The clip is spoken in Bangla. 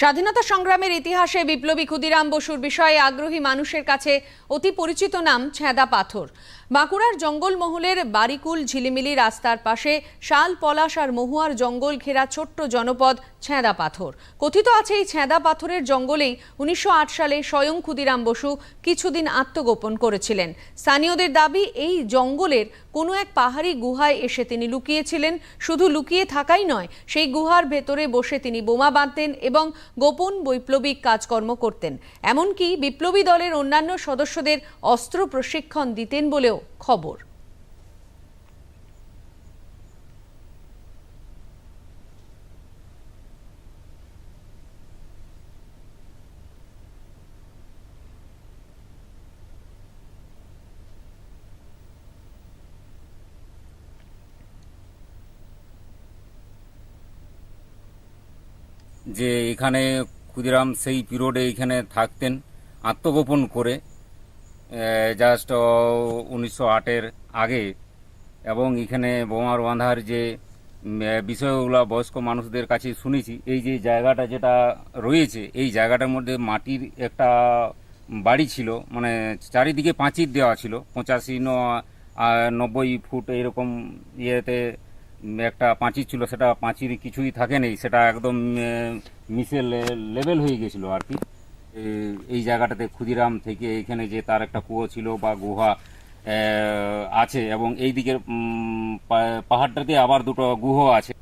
স্বাধীনতা সংগ্রামের ইতিহাসে বিপ্লবী ক্ষুদিরাম বসুর বিষয়ে আগ্রহী মানুষের কাছে অতি পরিচিত নাম ছেঁদা পাথর। বাঁকুড়ার জঙ্গলমহলের বারিকুল ঝিলিমিলি রাস্তার পাশে শাল, পলাশ আর মহুয়ার জঙ্গল ঘেরা ছোট্ট জনপদ ছেঁদা পাথর। কথিত আছে এই ছেঁদা পাথরের জঙ্গলেই উনিশশো আট সালে স্বয়ং ক্ষুদিরাম বসু কিছুদিন আত্মগোপন করেছিলেন। স্থানীয়দের দাবি, এই জঙ্গলের কোনো এক পাহাড়ি গুহায় এসে তিনি লুকিয়েছিলেন। শুধু লুকিয়ে থাকাই নয়, সেই গুহার ভেতরে বসে তিনি বোমা বাঁধতেন এবং গোপন বৈপ্লবিক কাজকর্ম করতেন। এমনকি বিপ্লবী দলের অন্যান্য সদস্যদের অস্ত্র প্রশিক্ষণ দিতেন বলেও খবর। যে এখানে ক্ষুদিরাম সেই পিরিয়ডে এখানে থাকতেন আত্মগোপন করে জাস্ট উনিশশো আটের আগে এবং এখানে বোমার বাঁধার যে বিষয়গুলো বয়স্ক মানুষদের কাছে শুনেছি, এই যে জায়গাটা যেটা রয়েছে, এই জায়গাটার মধ্যে মাটির একটা বাড়ি ছিল মানে চারিদিকে পাঁচির দেওয়া ছিল, পঁচাশি নব্বই ফুট এরকম ইয়েতে একটা পাঁচির ছিল, সেটা পাঁচির কিছুই থাকে নেই, সেটা একদম মিশে লেভেল হয়ে গেছিল আর কি। এই- জায়গাটাতে ক্ষুদিরাম থেকে এখানে যে তার একটা কুয়ো ছিল বা গুহা আছে এবং এই দিকের পাহাড়টাতে আবার দুটো গুহ আছে।